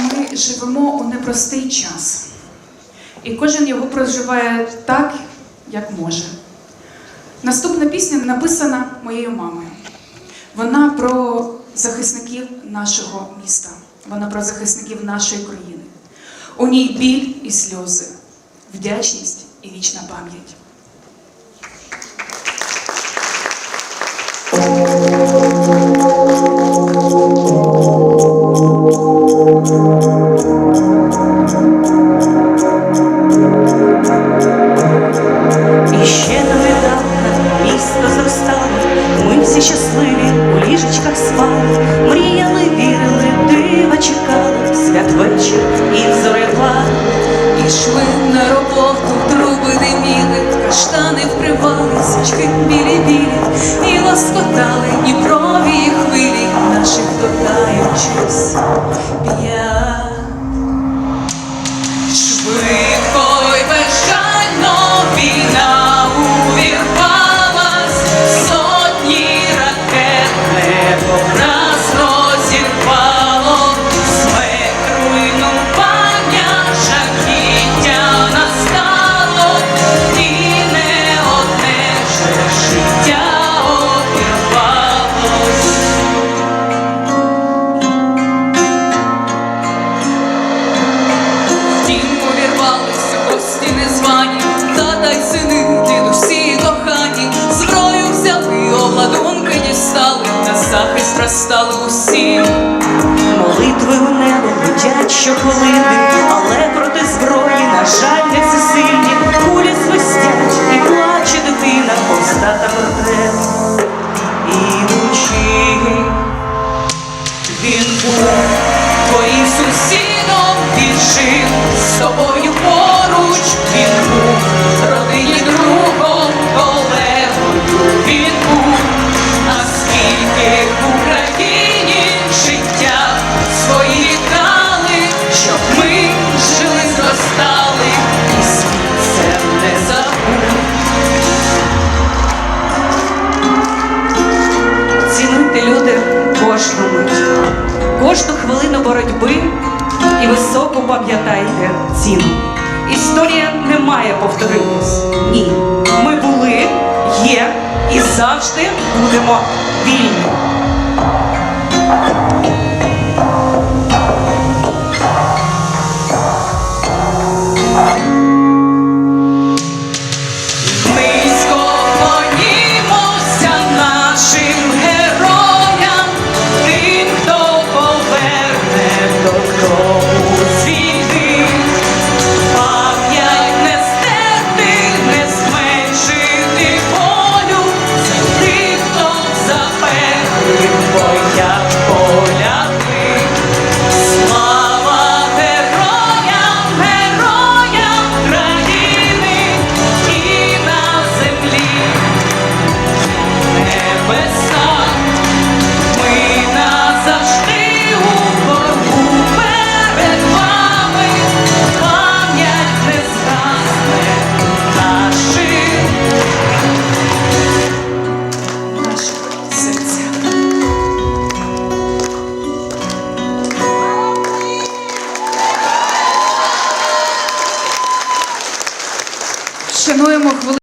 ми живемо у непростий час, і кожен його проживає так, як може. Наступна пісня написана моєю мамою. Вона про захисників нашого міста, вона про захисників нашої країни. У ній біль і сльози, вдячність і вічна пам'ять. І ще недавно місто зростало, ми всі щасливі у ліжечках спали, мріяли, вірили, дива чекали, святвечір і зорева. Ішли на роботу, труби диміли, каштани вкривали, свічки білі-білі, і лоскотали Дніпрові хвилі, наших додаючись захист розстали усі. Молитви у небо летять щохвилини, але проти зброї, на жаль, не всесильні. Кулі свистять і плаче дитина, повстата портрет. Ідучи, Він був твоїм сусідом, він жив пам'ятайте ціну. Історія не має повторитись. Ні. Ми були, є і завжди будемо вільні. Вшануємо хвилину.